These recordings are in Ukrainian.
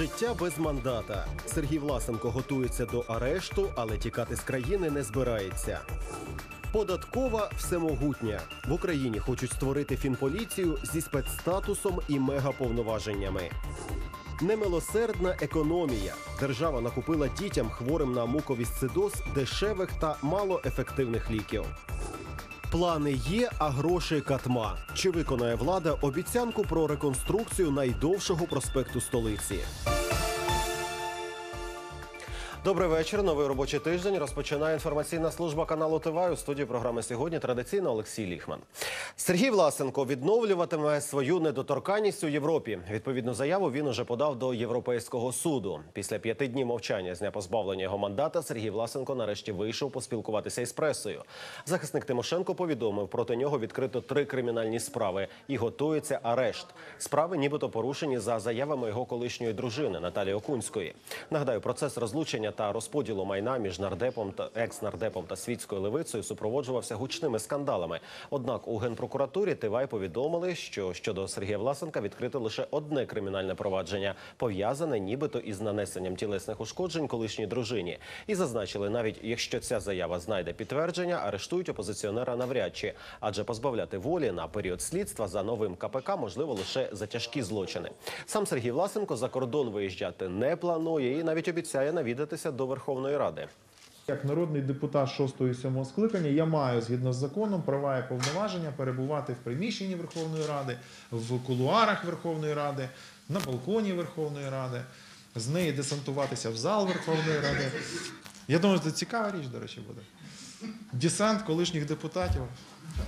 Життя без мандата. Сергій Власенко готується до арешту, але тікати з країни не збирається. Податкова всемогутня в Україні хочуть створити фінполіцію зі спецстатусом і мегаповноваженнями. Немилосердна економія. Держава накупила дітям хворим на муковісцидоз дешевих та малоефективних ліків. Плани є, а грошей катма. Чи виконає влада обіцянку про реконструкцію найдовшого проспекту столиці? Добрий вечір. Новий робочий тиждень розпочинає інформаційна служба каналу ТВ. У студії програми сьогодні традиційно Олексій Ліхман. Сергій Власенко відновлюватиме свою недоторканність у Європі. Відповідну заяву він уже подав до Європейського суду. Після п'яти днів мовчання з дня позбавлення його мандата Сергій Власенко нарешті вийшов поспілкуватися із пресою. Захисник Тимошенко повідомив, проти нього відкрито три кримінальні справи і готується арешт. Справи нібито порушені за заявами його колишньої дружини Наталії Окунської. Нагадаю, процес розлучення та розподілу майна між нардепом та екс-нардепом та світською левицею супроводжувався гучними скандалами. Однак у генпрокуратурі Тивай повідомили, що щодо Сергія Власенка відкрито лише одне кримінальне провадження, пов'язане нібито із нанесенням тілесних ушкоджень колишній дружині. І зазначили, навіть якщо ця заява знайде підтвердження, арештують опозиціонера навряд чи, адже позбавляти волі на період слідства за новим КПК можливо лише за тяжкі злочини. Сам Сергій Власенко за кордон виїжджати не планує і навіть обіцяє навідатися до Верховної Ради. Як народний депутат 6 і 7 скликання я маю згідно з законом права і повноваження перебувати в приміщенні Верховної Ради, в кулуарах Верховної Ради, на балконі Верховної Ради, з неї десантуватися в зал Верховної Ради. Я думаю, це цікава річ, до речі, буде. Десант колишніх депутатів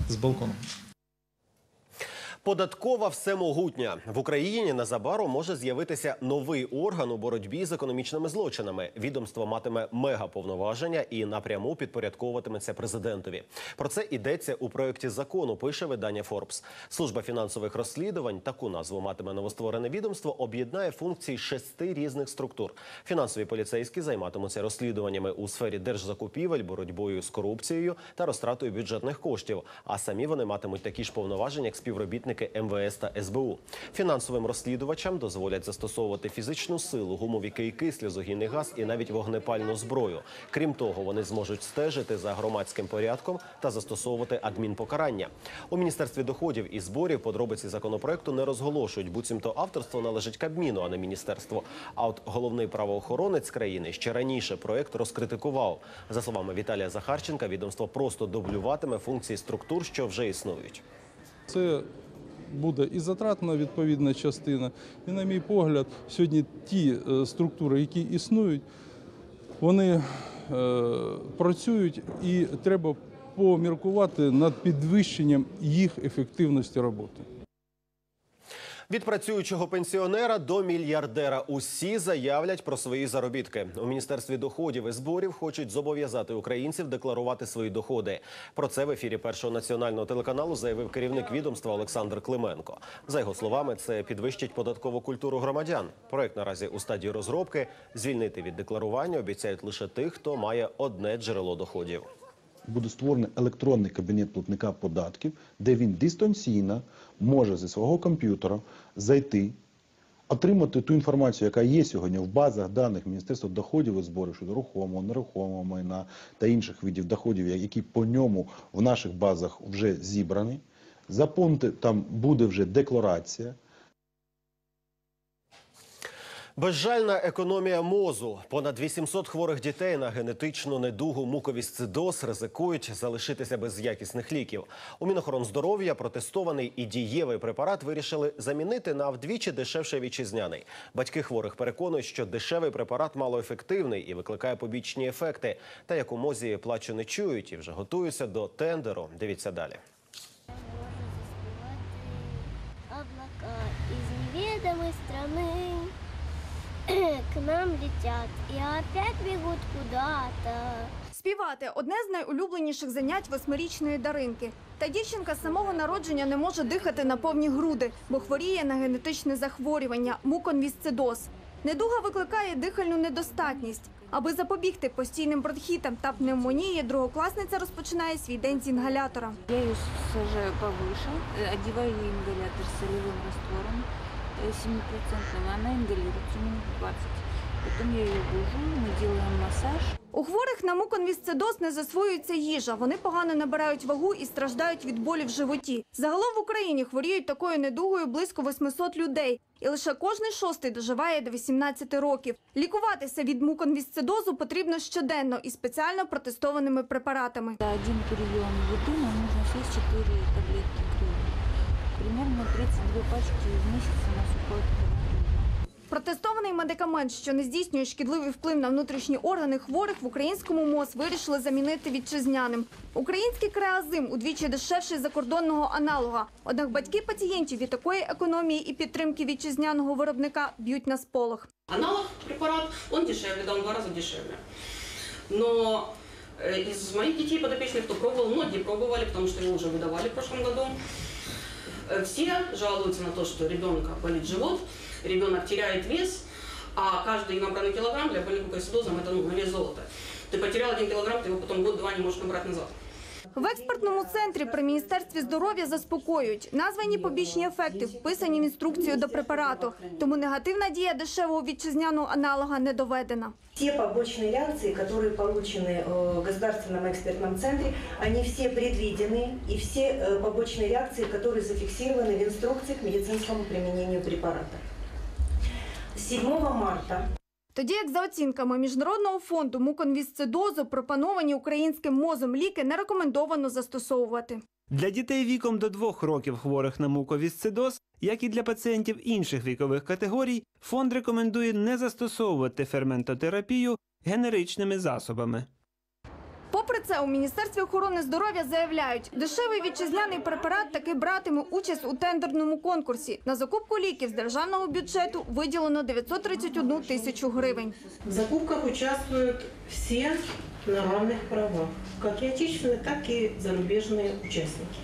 з балконом. Податкова всемогутня в Україні незабаром може з'явитися новий орган у боротьбі з економічними злочинами. Відомство матиме мегаповноваження і напряму підпорядковуватиметься президентові. Про це йдеться у проєкті закону. Пише видання Форбс. Служба фінансових розслідувань таку назву матиме новостворене відомство. Об'єднає функції шести різних структур. Фінансові поліцейські займатимуться розслідуваннями у сфері держзакупівель, боротьбою з корупцією та розтратою бюджетних коштів. А самі вони матимуть такі ж повноваження, як співробітники МВС та СБУ. Фінансовим розслідувачам дозволять застосовувати фізичну силу, гумові кийки, сльозогінний газ і навіть вогнепальну зброю. Крім того, вони зможуть стежити за громадським порядком та застосовувати адмінпокарання. У міністерстві доходів і зборів подробиці законопроекту не розголошують, буцімто авторство належить Кабміну, а не міністерству. А от головний правоохоронець країни ще раніше проект розкритикував. За словами Віталія Захарченка, відомство просто дублюватиме функції структур, що вже існують. Це буде і затратна відповідна частина. І, на мій погляд, сьогодні ті е, структури, які існують, вони е, працюють і треба поміркувати над підвищенням їх ефективності роботи. Від працюючого пенсіонера до мільярдера усі заявлять про свої заробітки. У міністерстві доходів і зборів хочуть зобов'язати українців декларувати свої доходи. Про це в ефірі першого національного телеканалу заявив керівник відомства Олександр Клименко. За його словами, це підвищить податкову культуру громадян. Проект наразі у стадії розробки. Звільнити від декларування обіцяють лише тих, хто має одне джерело доходів. Буде створений електронний кабінет платника податків, де він дистанційно може зі свого комп'ютера зайти, отримати ту інформацію, яка є сьогодні в базах даних Міністерства доходів і зборів щодо рухомого, нерухомого майна та інших видів доходів, які по ньому в наших базах вже зібрані. Заповнити там буде вже декларація. Безжальна економія мозу. Понад 800 хворих дітей на генетичну недугу муковісцидоз ризикують залишитися без якісних ліків. У Мінохоронздоров'я протестований і дієвий препарат вирішили замінити на вдвічі дешевший вітчизняний. Батьки хворих переконують, що дешевий препарат малоефективний і викликає побічні ефекти. Та як у мозі плачу не чують і вже готуються до тендеру. Дивіться далі. облака из неведомой страны к нам летят и опять бегут куда-то. Співати одне з найулюбленіших занять восьмирічної Даринки. Та дівчинка з самого народження не може дихати на повні груди, бо хворіє на генетичне захворювання муконвісцидоз. Недуга викликає дихальну недостатність. Аби запобігти постійним бронхітам та пневмонії, другокласниця розпочинає свій день з інгалятора. Я ее сажаю повыше, э, одеваю ей ингалятор с солевым раствором, э, 7%, она ингалируется минут 20. Потом я ее бужу, мы делаем массаж. У хворих на муконвісцидоз не засвоюється їжа. Вони погано набирають вагу і страждають від болі в животі. Загалом в Україні хворіють такою недугою близько 800 людей. І лише кожний шостий доживає до 18 років. Лікуватися від муконвісцидозу потрібно щоденно і спеціально протестованими препаратами. За один прием еды нам нужно съесть 4 таблетки крови. Примерно 32 пачки в месяц у нас уходит в организм. Протестований медикамент, що не здійснює шкідливий вплив на внутрішні органи хворих, в українському МОЗ вирішили замінити вітчизняним. Український креазим удвічі дешевший закордонного аналога. Однак батьки пацієнтів від такої економії і підтримки вітчизняного виробника б'ють на сполох. Аналог препарат, он дешевле, да, он в два раза дешевле. Но э, из моих детей подопечных, кто пробовал, многие пробовали, потому что его уже выдавали в прошлом году. Э, Все жалуются на то, что ребенка болит живот, ребенок теряет вес, а каждый набранный килограмм для больных мукоисцидозом это ну, на вес золота. Ты потерял один килограмм, ты его потом год-два не можешь набрать назад. В експертному центрі при міністерстві здоров'я заспокоюють. Названі побічні ефекти вписані в інструкцію до препарату. Тому негативна дія дешевого вітчизняного аналога не доведена. Все побочные реакции, которые получены э, в Государственном экспертном центре, они все предвидены, и все э, побочные реакции, которые зафиксированы в инструкции к медицинскому применению препарата. 7 марта тоді, як за оцінками Міжнародного фонду муконвісцидозу, пропоновані українським мозом ліки не рекомендовано застосовувати. Для дітей віком до двох років хворих на муковісцидоз, як і для пацієнтів інших вікових категорій, фонд рекомендує не застосовувати ферментотерапію генеричними засобами Попри це, у Міністерстві охорони здоров'я заявляють, дешевий вітчизняний препарат таки братиме участь у тендерному конкурсі. На закупку ліків з державного бюджету виділено 931 тисячу гривень. В закупках участвуют все на равных правах, как и отечественные, так и зарубежные участники.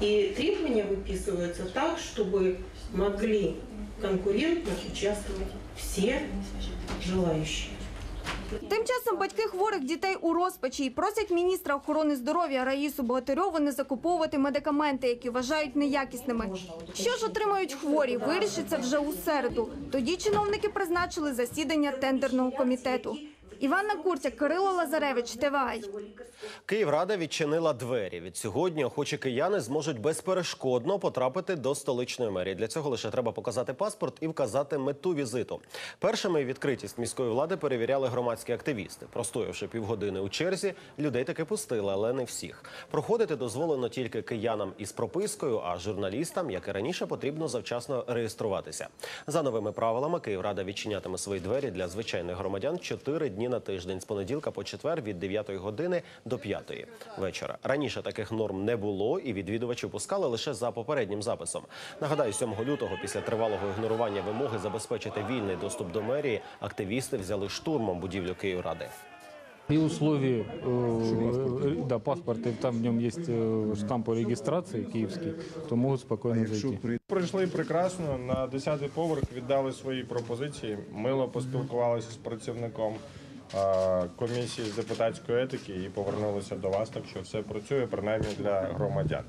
И требования выписываются так, чтобы могли конкурентно участвовать все желающие. Тим часом батьки хворих дітей у розпачі і просять міністра охорони здоров'я Раїсу Богатирьову не закуповувати медикаменти, які вважають неякісними. Що ж отримають хворі, вирішиться вже у середу. Тоді чиновники призначили засідання тендерного комітету. Іванна Курця, Кирило Лазаревич, ТВАЙ. Київрада відчинила двері. Від сьогодні охочі кияни зможуть безперешкодно потрапити до столичної мерії. Для цього лише треба показати паспорт і вказати мету візиту. Першими відкритість міської влади перевіряли громадські активісти. Простоявши півгодини у черзі, людей таки пустили, але не всіх. Проходити дозволено тільки киянам із пропискою, а журналістам, як і раніше, потрібно завчасно реєструватися. За новими правилами Київрада відчинятиме свої двері для звичайних громадян чотири дні на тиждень з понеділка по четвер від 9 години до 5 вечора. Раніше таких норм не було, і відвідувачів пускали лише за попереднім записом. Нагадаю, 7 лютого, після тривалого ігнорування вимоги забезпечити вільний доступ до мерії, активісти взяли штурмом будівлю Київради. И условия, э, да, паспорт, и там в нем есть э, штамп о регистрации киевский, то могут спокойно зайти. Прийшли прекрасно на 10-й поверх, віддали свої пропозиції. Мило поспілкувалися з працівником е, комісії з депутатської етики і повернулися до вас. Так що все працює принаймні для громадян.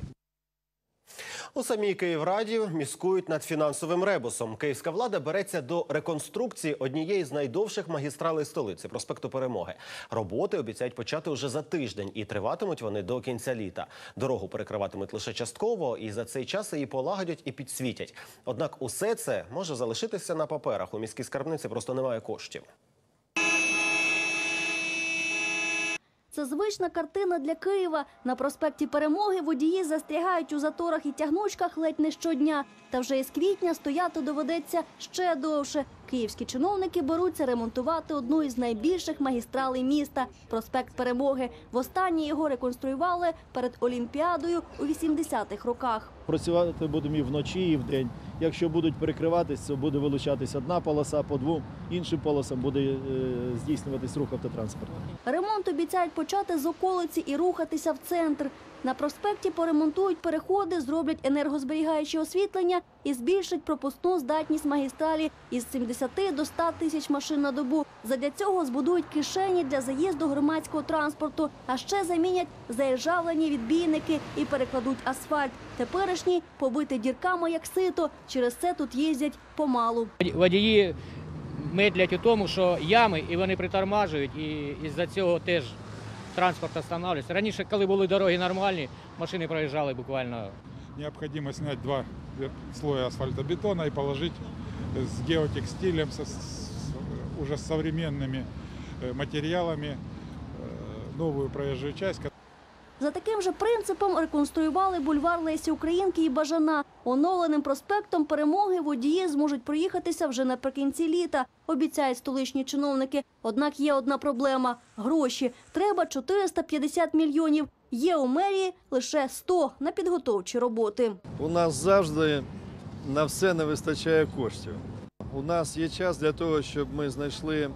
У самій Київраді міскують над фінансовим ребусом. Київська влада береться до реконструкції однієї з найдовших магістралей столиці проспекту Перемоги. Роботи обіцяють почати уже за тиждень, і триватимуть вони до кінця літа. Дорогу перекриватимуть лише частково, і за цей час її полагодять і підсвітять. Однак усе це може залишитися на паперах. У міській скарбниці просто немає коштів. Це звична картина для Києва. На проспекті Перемоги водії застрягають у заторах і тягнучках ледь не щодня. Та вже із квітня стояти доведеться ще довше. Київські чиновники беруться ремонтувати одну із найбільших магістралей міста проспект Перемоги. Востаннє його реконструювали перед Олімпіадою у 80-х роках. Працювати будемо і вночі, і вдень. Якщо будуть перекриватись, то буде вилучатись одна полоса, по двом іншим полосам буде е, здійснюватись рух автотранспорту. Ремонт обіцяють почати з околиці і рухатися в центр. На проспекті поремонтують переходи, зроблять енергозберігаюче освітлення і збільшать пропускну здатність магістралі із 70 до 100 тисяч машин на добу. Задля цього збудують кишені для заїзду громадського транспорту, а ще замінять заіржавлені відбійники і перекладуть асфальт. Теперішній побитий дірками як сито. Через це тут їздять помалу. Водії медлять у тому, що ями і вони притормажують, і із-за цього теж транспорт останавливається. Раніше, коли були дороги нормальні, машини проїжджали буквально Необходимо снять два вер- слоя асфальтобетона и положить с геотекстилем, со- с- уже с современными э, материалами э, новую проезжую часть. За таким же принципом реконструювали бульвар Лесі Українки і Бажана. Оновленим проспектом перемоги водії зможуть проїхатися вже наприкінці літа, обіцяють столичні чиновники. Однак є одна проблема – гроші. Треба 450 мільйонів. Є у мерії лише 100 на підготовчі роботи. У нас завжди на все не вистачає коштів. У нас є час для того, щоб ми знайшли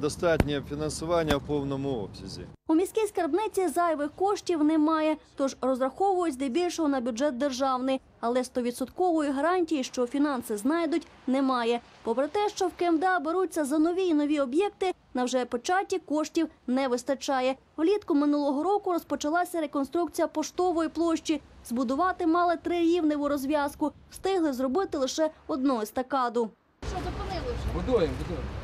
достатнє фінансування в повному обсязі. У міській скарбниці зайвих коштів немає, тож розраховують здебільшого на бюджет державний. Але стовідсоткової гарантії, що фінанси знайдуть, немає. Попри те, що в КМДА беруться за нові і нові об'єкти, на вже початі коштів не вистачає. Влітку минулого року розпочалася реконструкція поштової площі. Збудувати мали трирівневу розв'язку. Встигли зробити лише одну естакаду. Будуємо, будуємо.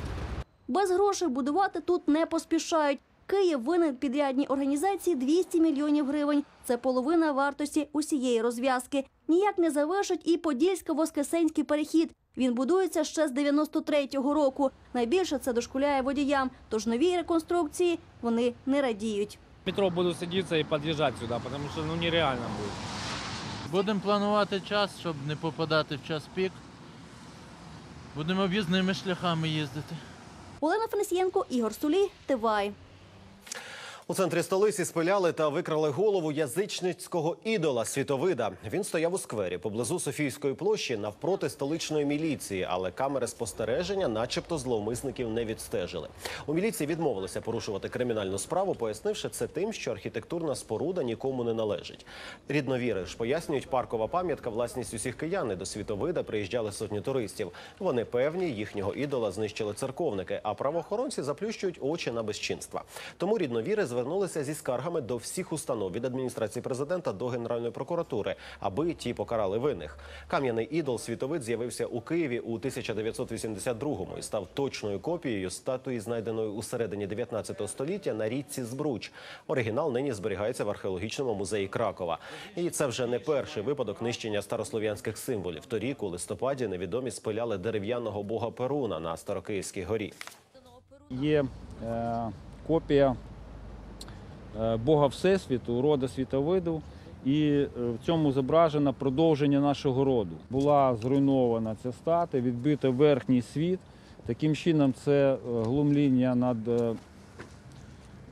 Без грошей будувати тут не поспішають. Київ винен підрядній організації 200 мільйонів гривень. Це половина вартості усієї розв'язки. Ніяк не завершить і Подільсько-Воскресенський перехід. Він будується ще з 93-го року. Найбільше це дошкуляє водіям, тож новій реконструкції вони не радіють. метро буду садиться і під'їжджати сюди, тому що ну нереально буде. Будемо планувати час, щоб не попадати в час пік. Будемо об'їзними шляхами їздити. Олена Фенесієнко, Ігор Сулі, Тивай. У центрі столиці спиляли та викрали голову язичницького ідола світовида. Він стояв у сквері поблизу Софійської площі навпроти столичної міліції, але камери спостереження, начебто, зловмисників не відстежили. У міліції відмовилися порушувати кримінальну справу, пояснивши це тим, що архітектурна споруда нікому не належить. Рідновіри ж пояснюють, паркова пам'ятка власність усіх киян. До світовида приїжджали сотні туристів. Вони певні, їхнього ідола знищили церковники, а правоохоронці заплющують очі на безчинства. Тому рідновіри звернулися зі скаргами до всіх установ від адміністрації президента до генеральної прокуратури, аби ті покарали винних. Кам'яний ідол світовид з'явився у Києві у 1982-му і став точною копією статуї, знайденої у середині 19 століття на річці Збруч. Оригінал нині зберігається в археологічному музеї Кракова. І це вже не перший випадок нищення старослов'янських символів. Торік у листопаді невідомі спиляли дерев'яного бога Перуна на Старокиївській горі. Є е, копія Бога Всесвіту, рода світовиду, і е, в цьому зображено продовження нашого роду. Була зруйнована ця статуя, відбито верхній світ. Таким чином, це е, глумління над е,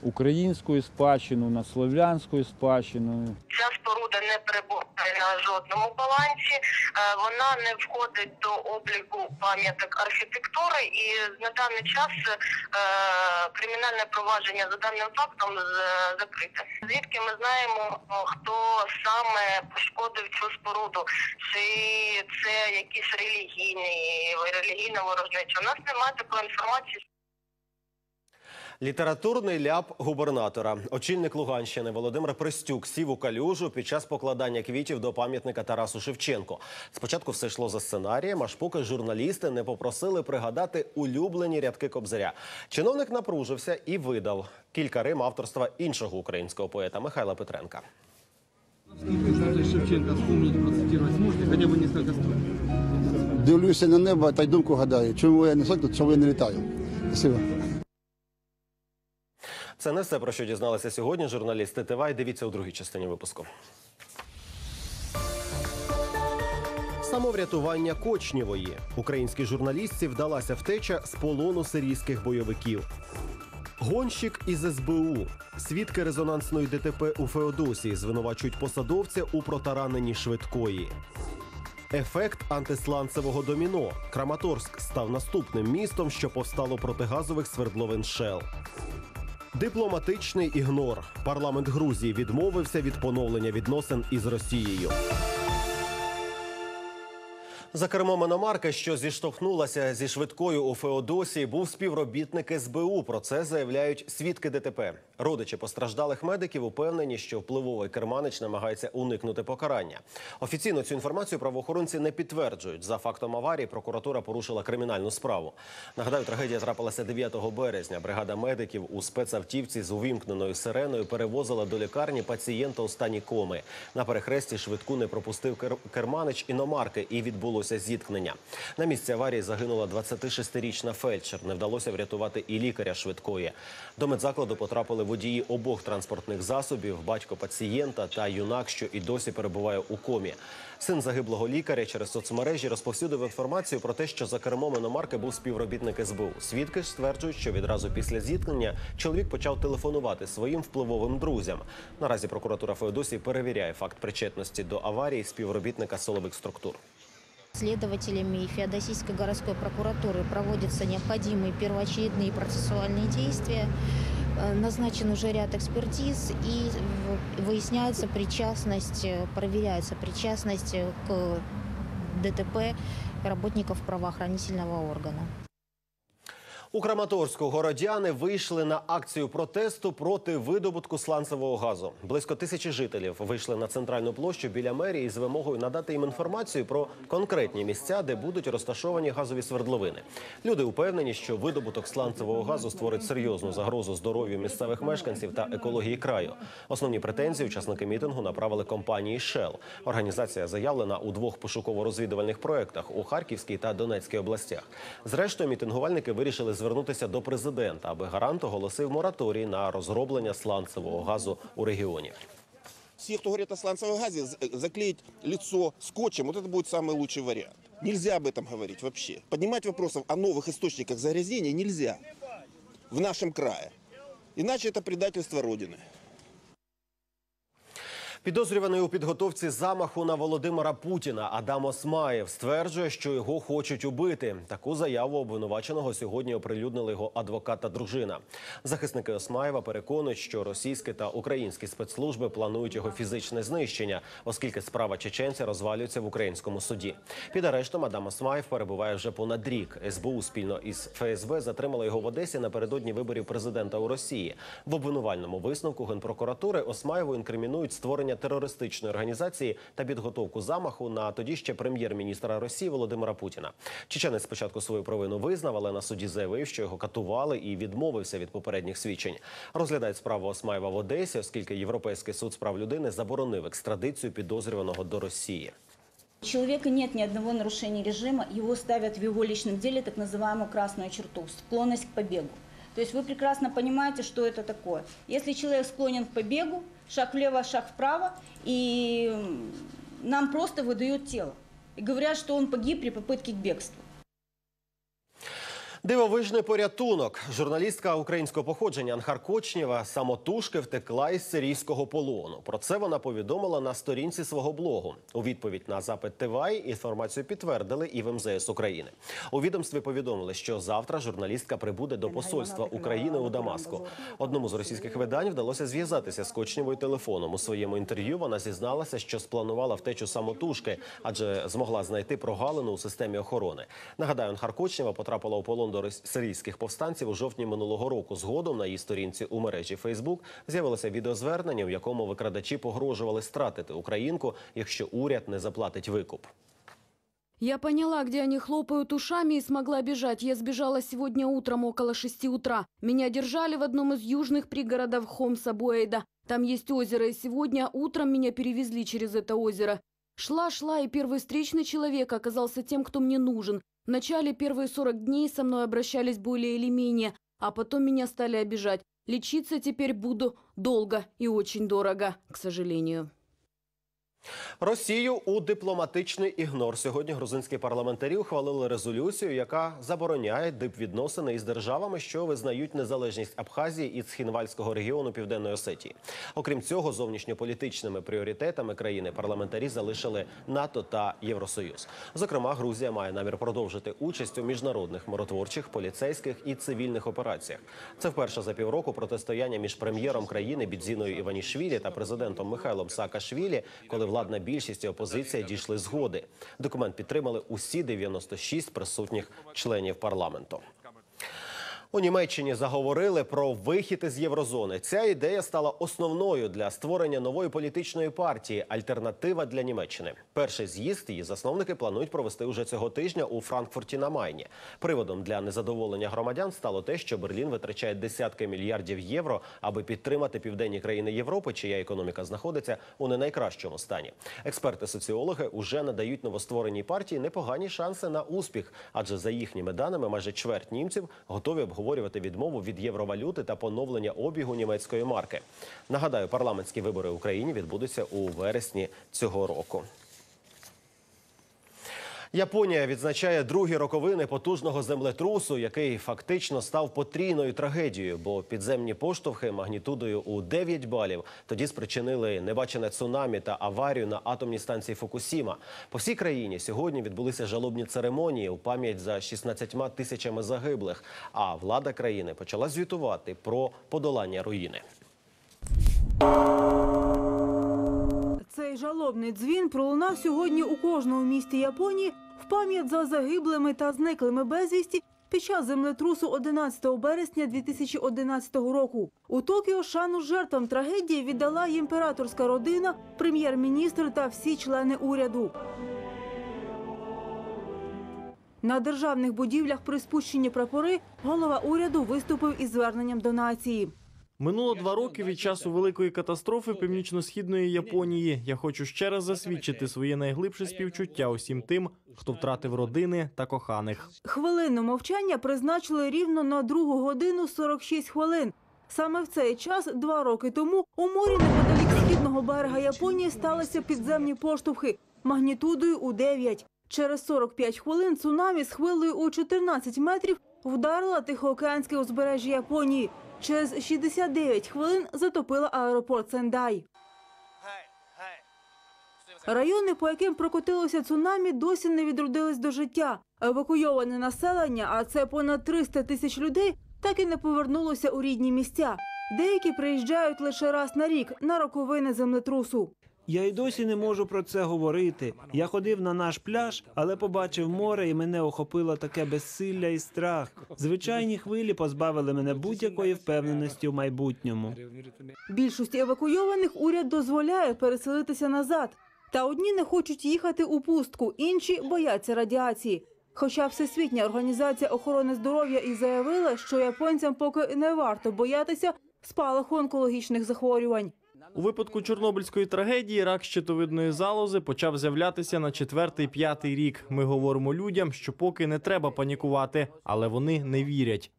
українською спадщиною, над слов'янською спадщиною. Перебуває на жодному балансі, е, вона не входить до обліку пам'яток архітектури і на даний час е, кримінальне провадження за даним фактом з- закрите. Звідки ми знаємо, хто саме пошкодив цю споруду? Чи це якісь релігійні релігійна ворожнеча? У нас немає такої інформації. Літературний ляп губернатора. Очільник Луганщини Володимир Пристюк сів у калюжу під час покладання квітів до пам'ятника Тарасу Шевченко. Спочатку все йшло за сценарієм, аж поки журналісти не попросили пригадати улюблені рядки Кобзаря. Чиновник напружився і видав кілька рим авторства іншого українського поета Михайла Петренка. Процитировать сможете хотя бы несколько строк? Дивлюся на небо та й думку гадаю, чому я не тут, чому я не літаю. Спасибо. Це не все про що дізналися сьогодні. Журналісти ТВ. Дивіться у другій частині випуску. Самоврятування Кочнєвої. Українській журналістці вдалася втеча з полону сирійських бойовиків. Гонщик із СБУ. Свідки резонансної ДТП у Феодосії звинувачують посадовця у протараненні швидкої. Ефект антисланцевого доміно. Краматорськ став наступним містом, що повстало проти газових свердловин Шел. Дипломатичний ігнор. Парламент Грузії відмовився від поновлення відносин із Росією. За кермом іномарки, що зіштовхнулася зі швидкою у Феодосії, був співробітник СБУ. Про це заявляють свідки ДТП. Родичі постраждалих медиків упевнені, що впливовий керманич намагається уникнути покарання. Офіційно цю інформацію правоохоронці не підтверджують. За фактом аварії прокуратура порушила кримінальну справу. Нагадаю, трагедія трапилася 9 березня. Бригада медиків у спецавтівці з увімкненою сиреною перевозила до лікарні пацієнта у стані коми. На перехресті швидку не пропустив кер- керманич іномарки і відбулося зіткнення. На місці аварії загинула 26-річна фельдшер. Не вдалося врятувати і лікаря швидкої. До медзакладу потрапили водії обох транспортних засобів, батько пацієнта та юнак, що і досі перебуває у комі. Син загиблого лікаря через соцмережі розповсюдив інформацію про те, що за кермом іномарки був співробітник СБУ. Свідки ж стверджують, що відразу після зіткнення чоловік почав телефонувати своїм впливовим друзям. Наразі прокуратура Феодосії перевіряє факт причетності до аварії співробітника силових структур. Следователями Феодосийской городской прокуратуры проводятся необходимые первоочередные процессуальные действия. Э, Назначен уже ряд экспертиз и выясняется причастность, э, проверяется причастность э, к ДТП работников правоохранительного органа. У Краматорську городяни вийшли на акцію протесту проти видобутку сланцевого газу. Близько тисячі жителів вийшли на центральну площу біля мерії з вимогою надати їм інформацію про конкретні місця, де будуть розташовані газові свердловини. Люди упевнені, що видобуток сланцевого газу створить серйозну загрозу здоров'ю місцевих мешканців та екології краю. Основні претензії учасники мітингу направили компанії Shell. Організація заявлена у двох пошуково-розвідувальних проєктах у Харківській та Донецькій областях. Зрештою, мітингувальники вирішили звернутися до президента, аби гарант оголосив мораторій на розроблення сланцевого газу у регіоні. Все, кто говорит о сланцевом газе, з- заклеить лицо скотчем, вот это будет самый лучший вариант. Нельзя об этом говорить вообще. Поднимать вопросов о новых источниках загрязнения нельзя в нашем крае. Иначе это предательство Родины. Підозрюваний у підготовці замаху на Володимира Путіна Адам Осмаєв стверджує, що його хочуть убити. Таку заяву обвинуваченого сьогодні оприлюднили його адвокат та дружина. Захисники Осмаєва переконують, що російські та українські спецслужби планують його фізичне знищення, оскільки справа чеченця розвалюється в українському суді. Під арештом Адам Осмаєв перебуває вже понад рік. СБУ спільно із ФСБ затримали його в Одесі напередодні виборів президента у Росії. В обвинувальному висновку генпрокуратури Осмаєву інкримінують створення терористичної організації та підготовку замаху на тоді ще прем'єр-міністра Росії Володимира Путіна. Чеченець спочатку свою провину визнав, але на суді заявив, що його катували і відмовився від попередніх свідчень. Розглядають справу Осмаєва в Одесі, оскільки Європейський суд з прав людини заборонив екстрадицію підозрюваного до Росії. У человека нет ни одного нарушения режима, его ставят в его личном деле так называемую красную черту, склонность к побегу. То есть вы прекрасно понимаете, что это такое. Если человек склонен к побегу, шаг влево, шаг вправо, и нам просто выдают тело. И говорят, что он погиб при попытке к бегству. Дивовижний порятунок. Журналістка українського походження Анхар Кочнєва самотужки втекла із сирійського полону. Про це вона повідомила на сторінці свого блогу. У відповідь на запит ТВАЙ інформацію підтвердили і в МЗС України. У відомстві повідомили, що завтра журналістка прибуде до посольства України у Дамаску. Одному з російських видань вдалося зв'язатися з Кочнєвою телефоном. У своєму інтерв'ю вона зізналася, що спланувала втечу самотужки, адже змогла знайти прогалину у системі охорони. Нагадаю, Анхар Кочнєва потрапила у полон до рос- сирійських повстанців у жовтні минулого року. Згодом на її сторінці у мережі Фейсбук з'явилося відеозвернення, в якому викрадачі погрожували стратити українку, якщо уряд не заплатить викуп. Я поняла, где они хлопают ушами и смогла бежать. Я сбежала сегодня утром около шести утра. Меня держали в одном из южных пригородов Хомса-Буэйда. Там есть озеро, и сегодня утром меня перевезли через это озеро. Шла-шла, и первый встречный человек оказался тем, кто мне нужен. Вначале первые 40 дней со мной обращались более или менее, а потом меня стали обижать. Лечиться теперь буду долго и очень дорого, к сожалению. Росію у дипломатичний ігнор. Сьогодні грузинські парламентарі ухвалили резолюцію, яка забороняє дипвідносини із державами, що визнають незалежність Абхазії і Цхінвальського регіону Південної Осетії. Окрім цього, зовнішньополітичними пріоритетами країни парламентарі залишили НАТО та Євросоюз. Зокрема, Грузія має намір продовжити участь у міжнародних миротворчих, поліцейських і цивільних операціях. Це вперше за півроку протистояння між прем'єром країни Бідзіною Іванішвілі та президентом Михайлом Саакашвілі, коли владна більшість і опозиція дійшли згоди. Документ підтримали усі 96 присутніх членів парламенту. У Німеччині заговорили про вихід із єврозони. Ця ідея стала основною для створення нової політичної партії Альтернатива для Німеччини. Перший з'їзд її засновники планують провести уже цього тижня у Франкфурті на Майні. Приводом для незадоволення громадян стало те, що Берлін витрачає десятки мільярдів євро, аби підтримати південні країни Європи, чия економіка знаходиться у не найкращому стані. Експерти-соціологи уже надають новоствореній партії непогані шанси на успіх, адже за їхніми даними майже чверть німців готові обговорювати відмову від євровалюти та поновлення обігу німецької марки. Нагадаю, парламентські вибори в Україні відбудуться у вересні цього року. Японія відзначає другі роковини потужного землетрусу, який фактично став потрійною трагедією, бо підземні поштовхи магнітудою у 9 балів тоді спричинили небачене цунамі та аварію на атомній станції Фукусіма. По всій країні сьогодні відбулися жалобні церемонії у пам'ять за 16 тисячами загиблих. А влада країни почала звітувати про подолання руїни. Цей жалобний дзвін пролунав сьогодні у кожному місті Японії пам'ять за загиблими та зниклими безвісті під час землетрусу 11 березня 2011 року. У Токіо шану жертвам трагедії віддала імператорська родина, прем'єр-міністр та всі члени уряду. На державних будівлях при спущенні прапори голова уряду виступив із зверненням до нації. Минуло два роки від часу великої катастрофи північно-східної Японії. Я хочу ще раз засвідчити своє найглибше співчуття усім тим, хто втратив родини та коханих. Хвилинну мовчання призначили рівно на другу годину 46 хвилин. Саме в цей час, два роки тому, у морі неподалік східного берега Японії сталися підземні поштовхи магнітудою у 9. Через 45 хвилин цунамі з хвилею у 14 метрів вдарила Тихоокеанське узбережжя Японії. Через 69 хвилин затопила аеропорт Сендай. Райони, по яким прокотилося цунамі, досі не відродились до життя. Евакуйоване населення, а це понад 300 тисяч людей, так і не повернулося у рідні місця. Деякі приїжджають лише раз на рік на роковини землетрусу. Я й досі не можу про це говорити. Я ходив на наш пляж, але побачив море, і мене охопило таке безсилля і страх. Звичайні хвилі позбавили мене будь-якої впевненості в майбутньому. Більшості евакуйованих уряд дозволяє переселитися назад. Та одні не хочуть їхати у пустку, інші бояться радіації. Хоча Всесвітня організація охорони здоров'я і заявила, що японцям поки не варто боятися спалаху онкологічних захворювань. У випадку Чорнобильської трагедії рак щитовидної залози почав з'являтися на четвертий-п'ятий рік. Ми говоримо людям, що поки не треба панікувати, але вони не вірять.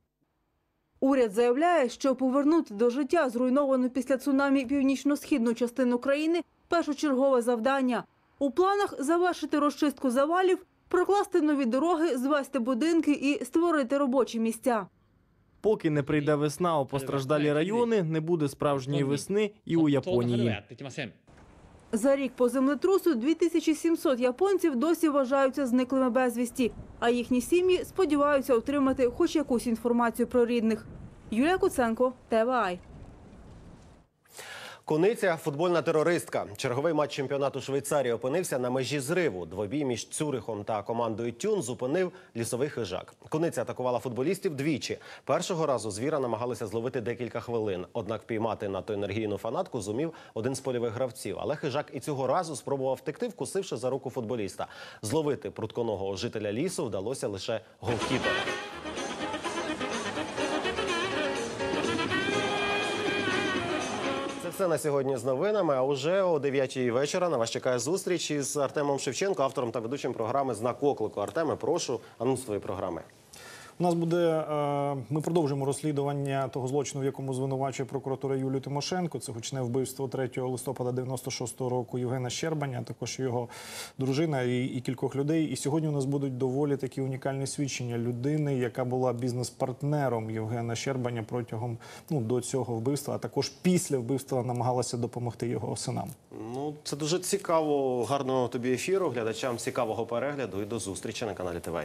Уряд заявляє, що повернути до життя зруйновану після цунамі північно-східну частину країни першочергове завдання. У планах завершити розчистку завалів, прокласти нові дороги, звести будинки і створити робочі місця. Поки не прийде весна у постраждалі райони, не буде справжньої весни і у Японії. За рік по землетрусу 2700 японців досі вважаються зниклими безвісті, а їхні сім'ї сподіваються отримати хоч якусь інформацію про рідних. Юлія Куценко, ТВАЙ. Куниця футбольна терористка. Черговий матч чемпіонату Швейцарії опинився на межі зриву. Двобій між Цюрихом та командою Тюн зупинив лісовий хижак. Куниця атакувала футболістів двічі. Першого разу звіра намагалися зловити декілька хвилин. Однак піймати на ту енергійну фанатку зумів один з польових гравців. Але хижак і цього разу спробував втекти, вкусивши за руку футболіста. Зловити прутконого жителя лісу вдалося лише голкіперу. Це на сьогодні з новинами. А уже о 9 вечора на вас чекає зустріч із Артемом Шевченко, автором та ведучим програми Знак оклику. Артеме, прошу анонс твої програми. У нас буде е, ми продовжуємо розслідування того злочину, в якому звинувачує прокуратура Юлію Тимошенко. Це гучне вбивство 3 листопада 96-го року Євгена Щербаня, також його дружина і, і кількох людей. І сьогодні у нас будуть доволі такі унікальні свідчення людини, яка була бізнес-партнером Євгена Щербаня протягом ну до цього вбивства, а також після вбивства намагалася допомогти його синам. Ну, це дуже цікаво. Гарного тобі ефіру. Глядачам цікавого перегляду і до зустрічі на каналі ТВ.